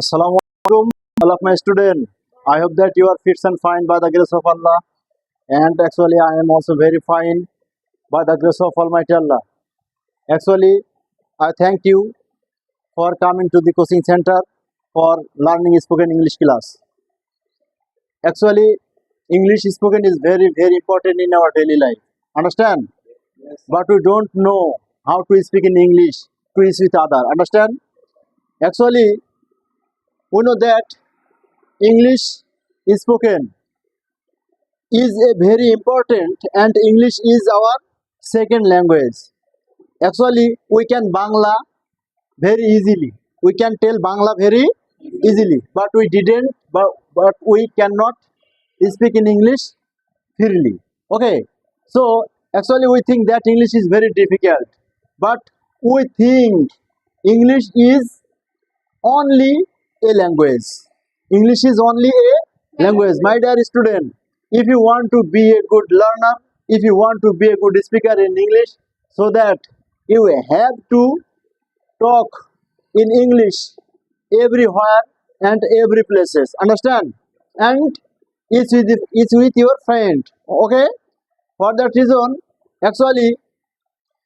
Assalamu alaikum, all of my students. I hope that you are fit and fine by the grace of Allah. And actually, I am also very fine by the grace of Almighty Allah. Actually, I thank you for coming to the coaching center for learning spoken English class. Actually, English spoken is very, very important in our daily life. Understand? Yes. But we don't know how to speak in English to each with other. Understand? Actually, we know that English is spoken is a very important and English is our second language. Actually, we can Bangla very easily. We can tell Bangla very easily, but we didn't, but, but we cannot speak in English freely. Okay, so actually, we think that English is very difficult, but we think English is only a language. English is only a language. My dear student, if you want to be a good learner, if you want to be a good speaker in English, so that you have to talk in English everywhere and every places. Understand? And it's with it's with your friend. Okay? For that reason, actually,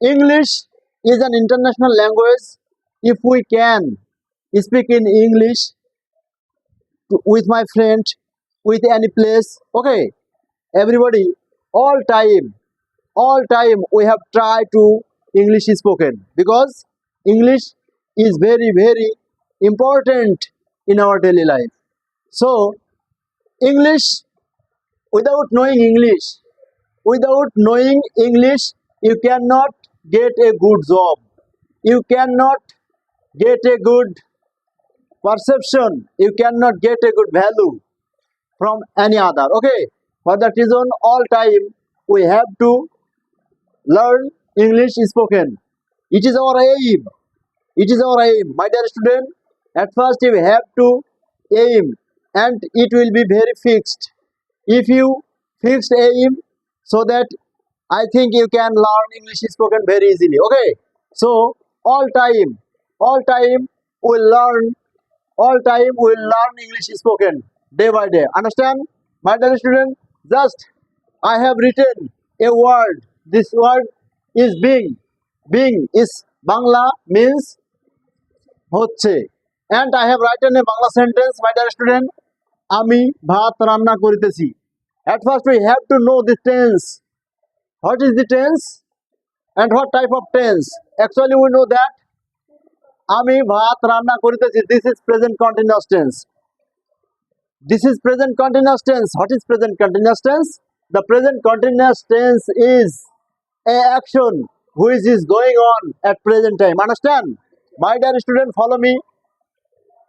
English is an international language. If we can speak in English with my friend, with any place, okay, everybody, all time, all time we have tried to English spoken because English is very, very important in our daily life. So, English, without knowing English, without knowing English, you cannot get a good job. You cannot get a good perception. You cannot get a good value from any other. Okay. For that reason, all time we have to learn English spoken. It is our aim. It is our aim. My dear student, at first you have to aim and it will be very fixed. If you fixed aim so that I think you can learn English spoken very easily. Okay. So all time, all time we learn, all time we will learn English spoken day by day. Understand? My dear student, just I have written a word. This word is being. Being is Bangla means হচ্ছে and I have written a Bangla sentence, my dear student. আমি ভাত রান্না করিতেছি at first we have to know the tense what is the tense and what type of tense actually we know that আমি ভাত রান্না করিতেছি this is present continuous tense this is present continuous tense what is present continuous tense the present continuous tense is a action which is going on at present time understand my dear student follow me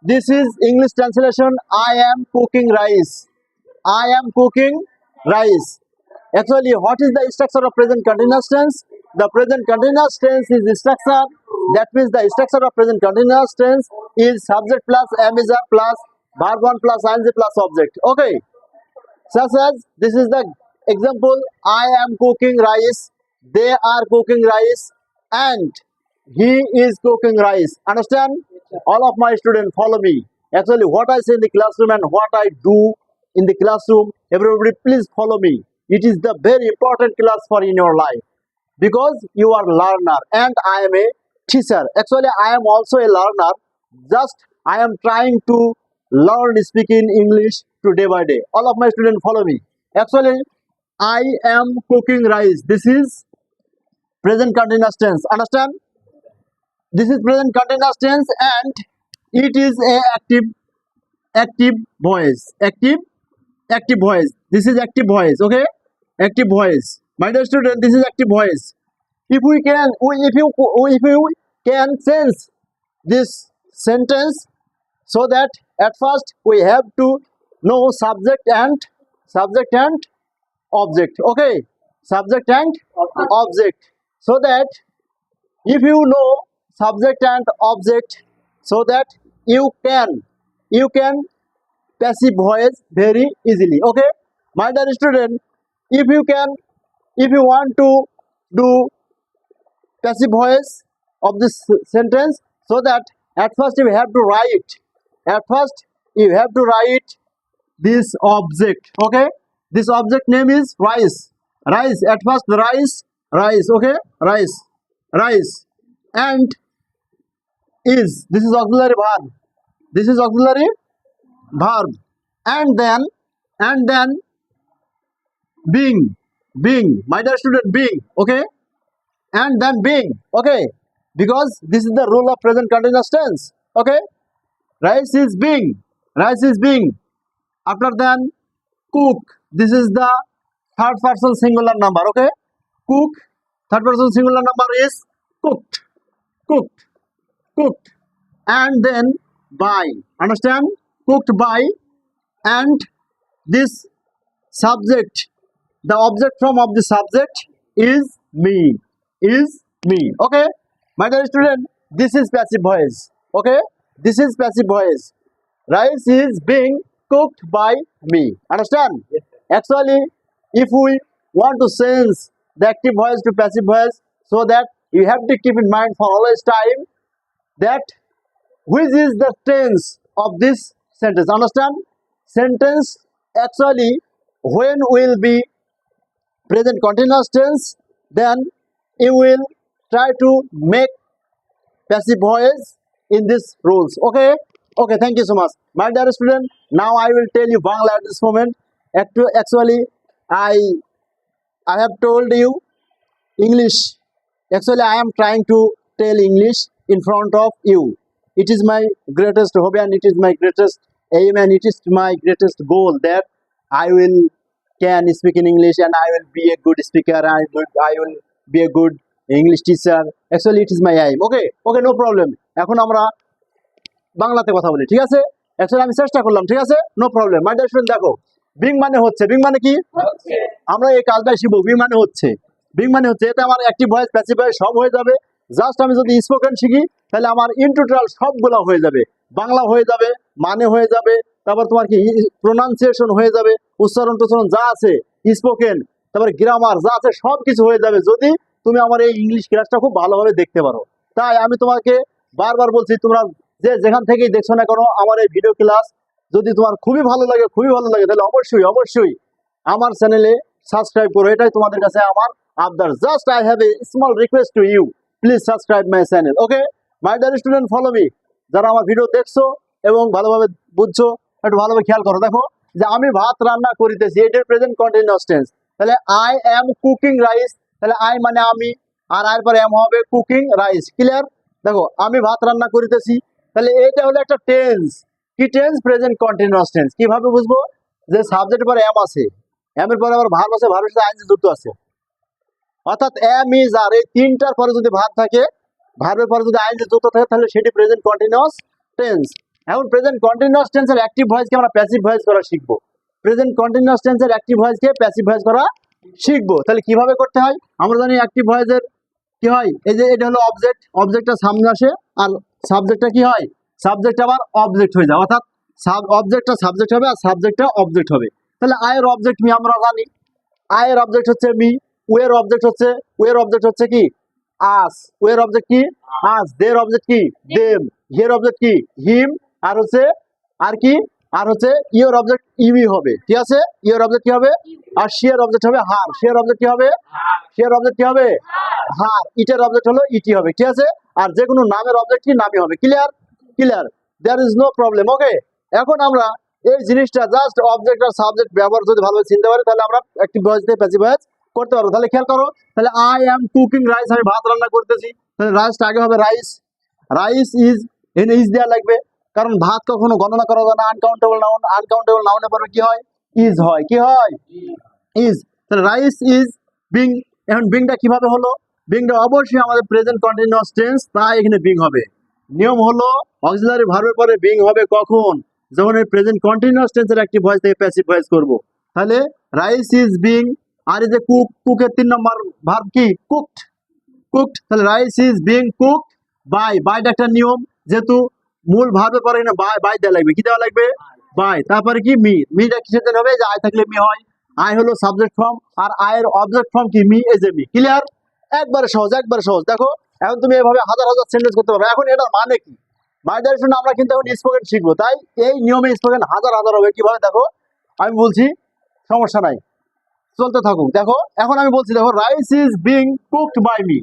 this is English translation I am cooking rice I am cooking rice actually what is the structure of present continuous tense the present continuous tense is structure that means the structure of present continuous tense is subject plus am is a plus verb 1 plus ing plus object. Okay. Such as this is the example i am cooking rice they are cooking rice and he is cooking rice. Understand? All of my students follow me. Actually what i say in the classroom and what i do in the classroom everybody please follow me. It is the very important class for in your life. Because you are learner and i am a teacher actually i am also a learner. Just i am trying to learn speaking english to day by day. All of my students follow me. Actually i am cooking rice. This is present continuous tense understand? This is present continuous tense and it is a active active voice. Active active voice. This is active voice okay? Active voice. My dear student this is active voice if we can if you if you can sense this sentence so that at first we have to know subject and subject and object okay? Subject and object. So that if you know subject and object so that you can you can passive voice very easily okay? My dear student if you can if you want to do passive voice of this sentence so that at first you have to write. At first you have to write this object okay? This object name is rice. Rice at first rice rice okay? Rice rice. And is this is auxiliary verb. This is auxiliary verb. And then and then being being my dear student being okay and then being okay? Because this is the rule of present continuous tense okay? Rice is being rice is being. After then cook. This is the third person singular number okay? Cook. Third person singular number is cooked. Cooked. Cooked. And then by understand? Cooked by and this subject the object form of the subject is me is me okay? My dear student this is passive voice okay? This is passive voice. Rice is being cooked by me understand? Actually if we want to change the active voice to passive voice so that you have to keep in mind for always time that which is the tense of this sentence understand? Sentence actually when will be present continuous tense then you will try to make passive voice in these rules. Okay? Okay thank you so much. My dear student now i will tell you bangla at this moment actually i i have told you english. Actually i am trying to tell english in front of you. It is my greatest hobby and it is my greatest aim and it is my greatest goal that i will can speak in english and i will be a good speaker. Will i will be a good English teacher actually it is my I'm okay okay no problem এখন আমরা বাংলাতে কথা বলি ঠিক আছে? Actually আমি চেষ্টা করলাম ঠিক আছে? নো প্রবলেম মাই ডিয়ার দেখো বিং মানে হচ্ছে বিং মানে কি? আমরা এই কাজটাই শিখব বিং মানে হচ্ছে। বিং মানে হচ্ছে এতে আমার অ্যাক্টিভ ভয়েস প্যাসিভ ভয়েস সব হয়ে যাবে। জাস্ট আমি যদি স্পোকেন শিখি তাহলে আমার ইন টোটাল সবগুলো হয়ে যাবে। বাংলা হয়ে যাবে মানে হয়ে যাবে তারপর তোমার কি প্রোনাউন্সিয়েশন হয়ে যাবে উচ্চারণ টুচ্চারণ যা আছে স্পোকেন তারপর গ্রামার যা আছে সব কিছু হয়ে যাবে যদি তুমি আমার এই ইংলিশ ক্লাসটা খুব ভালোভাবে দেখতে পারো। তাই আমি তোমাকে বারবার বলছি, তোমরা যে যেখান থেকেই দেখছ না কেন, আমার এই ভিডিও ক্লাস যদি তোমার খুবই ভালো লাগে, খুবই ভালো লাগে, তাহলে অবশ্যই অবশ্যই আমার চ্যানেলে সাবস্ক্রাইব করো। এটাই তোমাদের কাছে আমার আবদার। Just I have a small request to you please subscribe my channel okay my dear student follow me যারা আমার ভিডিও দেখছ এবং ভালোভাবে বুঝছ, একটু ভালোভাবে খেয়াল করো। দেখো যে আমি ভাত রান্না করিতেছি, এটার প্রেজেন্ট কন্টিনিউয়াস টেন্স তাহলে আই এম কুকিং রাইস তাহলে আই মানে আমি, আর আয়ের পরে এম হবে কুকিং রাইস ক্লিয়ার দেখো, আমি ভাত রান্না করিতেছি, তাহলে এটা হলো একটা টেন্স কি টেন্স প্রেজেন্ট কন্টিনিউয়াস টেন্স কীভাবে বুঝব? যে সাবজেক্ট পরে এম আছে এম এর পরে আবার ভার্ব আছে ভার্বের সাথে আইনজি যুক্ত আছে। অর্থাৎ এম ইজ আর, এই তিনটার পরে যদি ভার্ব থাকে ভার্বের পরে যদি আইনজি যুক্ত থাকে, তাহলে সেটি প্রেজেন্ট কন্টিনিউয়াস টেন্স এখন প্রেজেন্ট কন্টিনিউয়াস টেন্সের অ্যাক্টিভ ভয়েসকে আমরা প্যাসিভ ভয়েস করা শিখব। প্রেজেন্ট কন্টিনিউয়াস টেন্সের অ্যাক্টিভ ভয়েসকে প্যাসিভ ভয়েস করা শিখব। তাহলে কীভাবে করতে হয়? আমরা জানি অ্যাক্টিভ ভয়েসের কি হয়? এই যে এটা হলো অবজেক্ট অবজেক্টটা সামনে আসে আর সাবজেক্টটা কি হয়? সাবজেক্ট আবার অবজেক্ট হয়ে যায়। অর্থাৎ সাব অবজেক্টটা সাবজেক্ট হবে আর সাবজেক্টটা অবজেক্ট হবে। তাহলে আয়ের অবজেক্ট মি আমরা জানি। আয়ের অবজেক্ট হচ্ছে মি। ওয়ের অবজেক্ট হচ্ছে ওয়ের অবজেক্ট হচ্ছে কি? আস ওয়ের অবজেক্ট কি? আস দের অবজেক্ট কি? দেম হিয়ের অবজেক্ট কি? হিম আর হচ্ছে, আর কি? আর হচ্ছে ইয়োর অবজেক্ট ইউই হবে, ঠিক আছে? ইয়োর অবজেক্ট কি হবে? আর শিয়ার অবজেক্ট হবে হার। শেয়ার অবজেক্ট কি হবে? শেয়ার অবজেক্ট কি হবে? হার। ইটের অবজেক্ট হলো ইটি হবে, ঠিক আছে? আর যে কোনো নামের অবজেক্ট কি নামই হবে। Clear clear there is no problem okay এখন আমরা এই জিনিসটা জাস্ট অবজেক্ট আর সাবজেক্ট ব্যবহার যদি ভালোভাবে চিনতে পারি, তাহলে আমরা অ্যাক্টিভ ভয়েস দিয়ে প্যাসিভ ভয়েস করতে পারব। তাহলে খেয়াল করো, তাহলে আই অ্যাম কুকিং রাইস আমি ভাত রান্না করতেছি। তাহলে রাইসটা আগে হবে rice rice is an is দেওয়া লাগবে। কারণ ভাত কখনো গণনা করা যায় না আনকাউন্টেবল নাউন আনকাউন্টেবল নাউনের পরে কি হয়? ইজ হয়। কি হয়? ইজ রাইস ইজ বিং এখন বিংটা কীভাবে হলো? বিংটা অবশ্যই আমাদের প্রেজেন্ট কন্টিনিউয়াস টেন্স তাই এখানে বিং হবে। নিয়ম হলো অক্সিলারি ভার্বের পরে বিং হবে কখন? যখন এই প্রেজেন্ট কন্টিনিউয়াস টেন্সের একটি ভয়েস থেকে প্যাসিভ ভয়েস করব। তাহলে রাইস ইজ বিং আর এই যে কুক কুকের তিন নম্বর ভার্ব কি? কুকড কুকড তাহলে rice is being cooked by বাইটা একটা নিয়ম। যেহেতু মূল ভাবে পরে এখানে বাই বাই দেওয়া লাগবে। কি দেওয়া লাগবে? বাই। তারপরে কি? মি। মিটা কিসের জন্য হবে? যে আয় থাকলে মি হয়। আয় হলো সাবজেক্ট ফর্ম আর আয়ের অবজেক্ট ফর্ম কি? Me as a me. Clear একবারে সহজ একবারে সহজ। দেখো এখন তুমি এভাবে হাজার হাজার সেন্টেন্স করতে পারো এখন এটার মানে কি? মায়েদের শুনে আমরা কিন্তু এখন স্পোকেন শিখব। তাই এই নিয়মে স্পোকেন হাজার হাজার হবে। কীভাবে? দেখো আমি বলছি সমস্যা নাই। চলতে থাকুক। দেখো এখন আমি বলছি দেখো rice is being cooked by me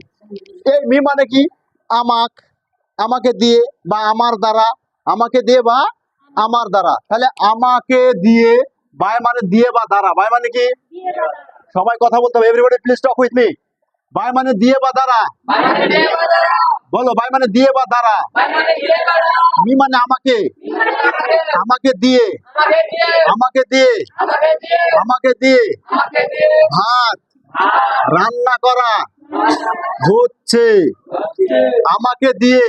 এই মি মানে কি? আমাক আমাকে দিয়ে বা আমার দ্বারা আমাকে দিয়ে বা আমার দ্বারা। তাহলে আমাকে দিয়ে বাই মানে দিয়ে বা দ্বারা। বাই মানে কি? সবাই কথা বলতে হবে। Everybody please talk with me by মানে দিয়ে বা দ্বারা। বলো বাই মানে দিয়ে বা দ্বারা। মি মানে আমাকে। আমাকে দিয়ে। আমাকে দিয়ে। আমাকে দিয়ে। ভাত। রান্না করা হচ্ছে। আমাকে দিয়ে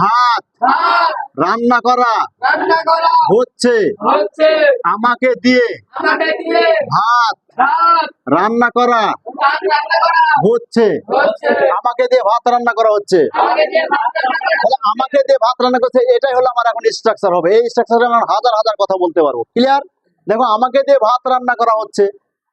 ভাত রান্না করা হচ্ছে। আমাকে দিয়ে ভাত রান্না করা হচ্ছে। আমাকে দিয়ে ভাত রান্না করা হচ্ছে। আমাকে দিয়ে ভাত রান্না করছে এটাই হলো আমার এখন স্ট্রাকচার হবে। এই স্ট্রাকচারে আমি হাজার হাজার কথা বলতে পারব। ক্লিয়ার দেখো আমাকে দিয়ে ভাত রান্না করা হচ্ছে।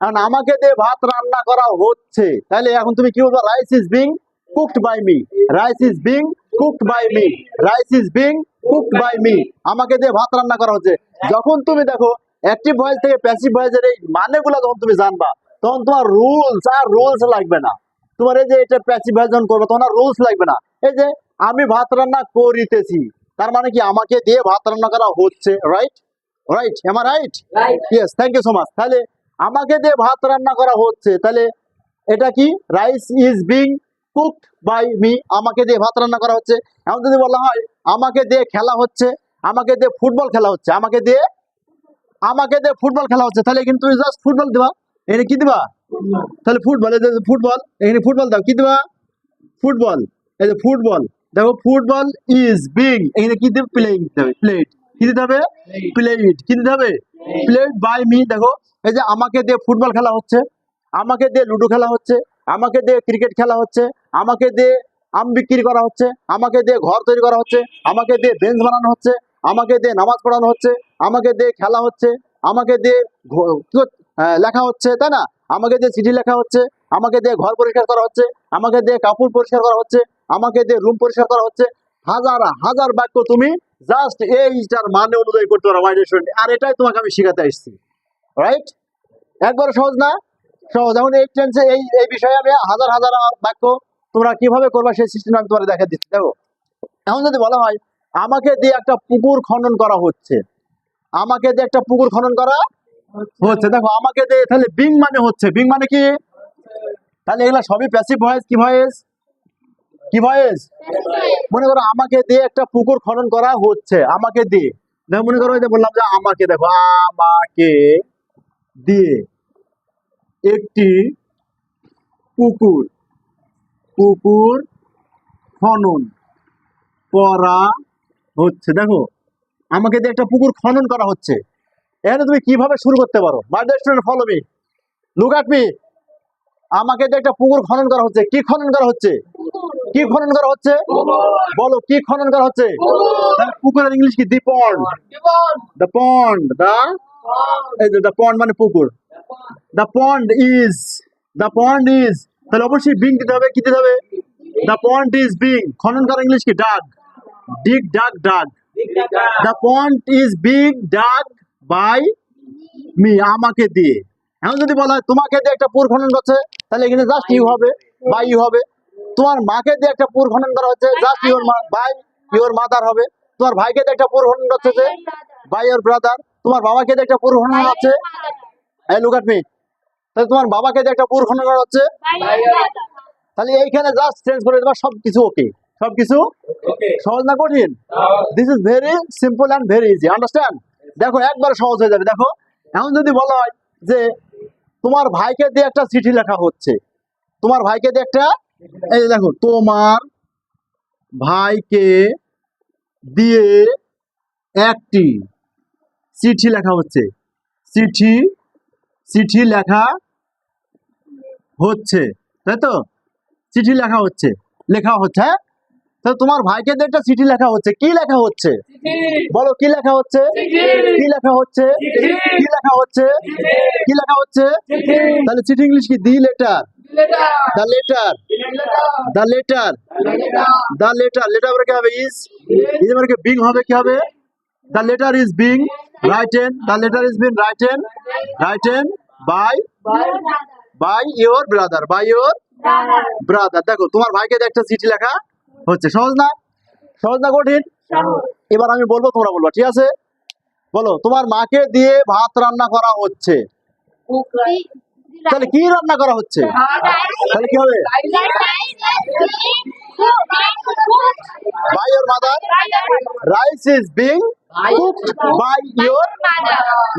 এখন আমাকে দিয়ে ভাত রান্না করা হচ্ছে। তাহলে এখন তুমি কি বলব? Rice is being cooked by me rice is being cooked by me rice is being cooked by me আমাকে দিয়ে ভাত রান্না করা হচ্ছে। যখন তুমি দেখো অ্যাক্টিভ ভয়েস থেকে প্যাসিভ ভয়েসের এই মানেগুলো যখন তুমি জানবা তখন তোমার রুলস আর রুলস লাগবে না। তোমার এই যে এটা প্যাসিভ ভয়েস যখন করবে তখন আর রুলস লাগবে না। এই যে আমি ভাত রান্না করিতেছি তার মানে কি আমাকে দিয়ে ভাত রান্না করা হচ্ছে right right um right right yes thank you so much তাহলে আমাকে দিয়ে ভাত রান্না করা হচ্ছে, তাহলে এটা কি? Rice is being cooked by me আমাকে দিয়ে ভাত রান্না করা হচ্ছে। এমন যদি বলা হয়, আমাকে দিয়ে খেলা হচ্ছে, আমাকে দিয়ে ফুটবল খেলা হচ্ছে, আমাকে দিয়ে আমাকে দিয়ে ফুটবল খেলা হচ্ছে, তাহলে কিন্তু জাস্ট ফুটবল দিবা। এখানে কি দিবা? তাহলে ফুটবল, এই যে ফুটবল, এখানে ফুটবল দাও, কি দিবা? ফুটবল, এই যে ফুটবল, দেখো ফুটবল ইজ বিং এখানে কি দেবে? প্লেইং দিতে হবে প্লেট কি দিতে হবে প্লেট কি দিতে হবে প্লেট বাই মি দেখো এই যে আমাকে দিয়ে ফুটবল খেলা হচ্ছে আমাকে দিয়ে লুডো খেলা হচ্ছে আমাকে দিয়ে ক্রিকেট খেলা হচ্ছে আমাকে দিয়ে আম বিক্রি করা হচ্ছে আমাকে দিয়ে ঘর তৈরি করা হচ্ছে আমাকে দিয়ে বেঞ্চ বানানো হচ্ছে আমাকে দিয়ে নামাজ পড়ানো হচ্ছে আমাকে দিয়ে খেলা হচ্ছে আমাকে দিয়ে লেখা হচ্ছে তাই না আমাকে দিয়ে চিঠি লেখা হচ্ছে আমাকে দিয়ে ঘর পরিষ্কার করা হচ্ছে আমাকে দিয়ে কাপড় পরিষ্কার করা হচ্ছে আমাকে দিয়ে রুম পরিষ্কার করা হচ্ছে হাজার হাজার বাক্য তুমি জাস্ট এইটার মানে অনুযায়ী করতে পারো মাই স্টুডেন্ট আর এটাই তোমাকে আমি শিখাতে আসছি রাইট একবার সহজ না? সহজ। এখন এই টেন্সে এই এই বিষয়ে আমি হাজার হাজার বাক্য তোমরা কীভাবে করবা সেই সিস্টেম আমি তোমার দেখা দিচ্ছি। দেখো, এখন যদি বলা হয়, আমাকে দিয়ে একটা পুকুর খনন করা হচ্ছে। আমাকে দিয়ে একটা পুকুর খনন করা হচ্ছে। দেখো, আমাকে দিয়ে তাহলে বিং মানে হচ্ছে। বিং মানে কি? তাহলে এগুলা সবই প্যাসিভ ভয়েস কি ভয়েস কি ভয়েস মনে করো আমাকে দিয়ে একটা পুকুর খনন করা হচ্ছে, আমাকে দিয়ে। দেখো মনে করো বললাম যে আমাকে দেখো, আমাকে দিয়ে একটি পুকুর পুকুর খনন করা হচ্ছে। দেখো, আমাকে দিয়ে একটা পুকুর খনন করা হচ্ছে। এখানে তুমি কীভাবে শুরু করতে পারো? My student follow me look আমাকে দিয়ে একটা পুকুর খনন করা হচ্ছে। কি খনন করা হচ্ছে? কি খনন করা হচ্ছে? বলো, কি খনন করা হচ্ছে? পুকুরের ইংলিশ কি? The pond. The pond, the? The pond মানে পুকুর। The pond is, the pond is. তাহলে অবশ্যই বিং দিতে হবে, কি দিতে হবে? The pond is being. খনন করা ইংলিশ কি? Dug. Dig, dug dug. The pond is being, dug by me, আমাকে দিয়ে। এখন যদি বলা হয় তোমাকে দিয়ে একটা পুর খনন করছে, তাহলে এখানে জাস্ট ইউ হবে বাই ইউ হবে। তোমার মাকে দিয়ে একটা পুর খনন করা হচ্ছে। Just your ma by your mother হবে। তোমার ভাইকে দিয়ে একটা পুর খনন করছে যে বাই ইউর ব্রাদার তোমার বাবাকে দিয়ে একটা পুর খনন হচ্ছে। এই লুক এট মি তাহলে তোমার বাবাকে দিয়ে একটা পুর খনন করা হচ্ছে। তাহলে এইখানে জাস্ট চেঞ্জ করে দেবা সবকিছু ওকে সবকিছু ওকে সহজ না কঠিন? This is very simple and very easy understand দেখো একবার সহজ হয়ে যাবে। দেখো এখন যদি বলা হয় যে তোমার ভাইকে দিয়ে একটা চিঠি লেখা হচ্ছে। তোমার ভাইকে দিয়ে একটা এই যে দেখো তোমার ভাইকে দিয়ে একটি চিঠি লেখা হচ্ছে। চিঠি চিঠি লেখা হচ্ছে তাই তো? চিঠি লেখা হচ্ছে লেখা হচ্ছে হ্যাঁ? তো তোমার ভাইকে দিয়ে একটা চিঠি লেখা হচ্ছে কি লেখা হচ্ছে? বলো কি লেখা হচ্ছে? কি লেখা হচ্ছে? কি লেখা হচ্ছে? কি লেখা হচ্ছে? তাহলে চিঠি ইংলিশ কি? The letter. Letter. Letter Letter. Letter Letter. The letter letter পরে কি হবে? ইজ ইজ পরে কি বিং হবে? কি হবে? The letter is being written the letter is being written written by by your brother by your brother দেখো, তোমার ভাইকে একটা চিঠি লেখা হচ্ছে। সহজ না? সহজ না কঠিন? এবার আমি বলব, তোমরা বলব। ঠিক আছে? বলো, তোমার মাকে দিয়ে ভাত রান্না করা হচ্ছে। তাহলে কি রান্না করা হচ্ছে? তাহলে কি হবে? মাদার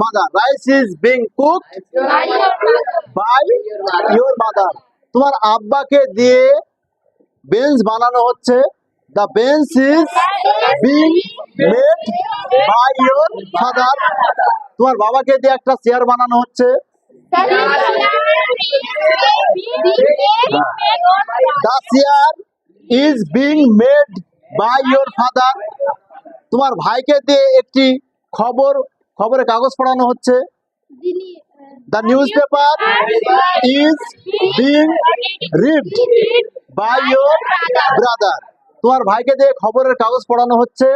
মাদার মাদার তোমার আব্বাকে দিয়ে বেঞ্চ বানানো হচ্ছে। The bench is being made by your father তোমার বাবাকে দিয়ে একটা চেয়ার বানানো হচ্ছে। Is being made by your father তোমার ভাইকে দিয়ে একটি খবর, খবরের কাগজ পড়ানো হচ্ছে। The newspaper is being read by your brother তোমার ভাইকে দিয়ে খবরের কাগজ পড়ানো হচ্ছে।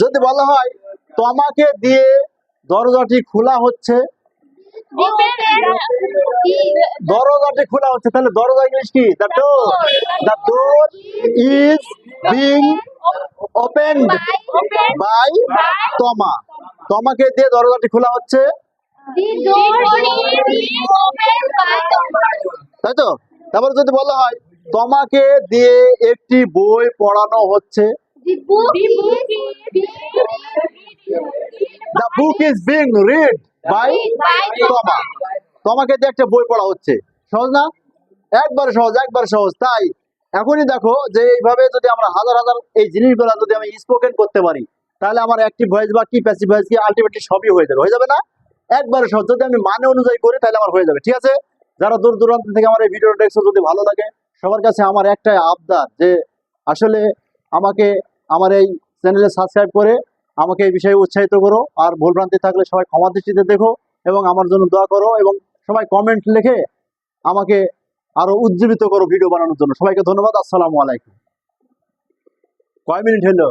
যদি বলা হয় তোমাকে দিয়ে দরজাটি খোলা হচ্ছে দরজাটি খোলা হচ্ছে তাহলে দরজা ইংলিশ কি? The door the door is being opened by তমা তমাকে দিয়ে দরজাটি খোলা হচ্ছে। তাই তো? তারপরে যদি বলা হয় তোমাকে দিয়ে একটি বই পড়ানো হচ্ছে। The book is being read by তমা তোমাকে দিয়ে একটা বই পড়া হচ্ছে। সহজ না? একবার সহজ একবার সহজ। তাই এখনই দেখো যে এইভাবে যদি আমরা হাজার হাজার এই জিনিসগুলো যদি আমি স্পোকেন করতে পারি তাহলে আমার অ্যাক্টিভ ভয়েস বা কি প্যাসিভ ভয়েস কি আলটিমেটলি সবই হয়ে যাবে। হয়ে যাবে না? একবার সহজ। যদি আমি মানে অনুযায়ী করি তাহলে আমার হয়ে যাবে। ঠিক আছে? যারা দূর দূরান্ত থেকে আমার এই ভিডিওটা দেখছ যদি ভালো লাগে সবার কাছে আমার একটাই আবদার যে আসলে আমাকে আমার এই চ্যানেলে সাবস্ক্রাইব করে আমাকে এই বিষয়ে উৎসাহিত করো আর ভুলভ্রান্তি থাকলে সবাই ক্ষমা দৃষ্টিতে দেখো এবং আমার জন্য দোয়া করো এবং সবাই কমেন্ট লিখে আমাকে আরও উজ্জীবিত করো ভিডিও বানানোর জন্য। সবাইকে ধন্যবাদ। আসসালামু আলাইকুম। কয় মিনিট হলো?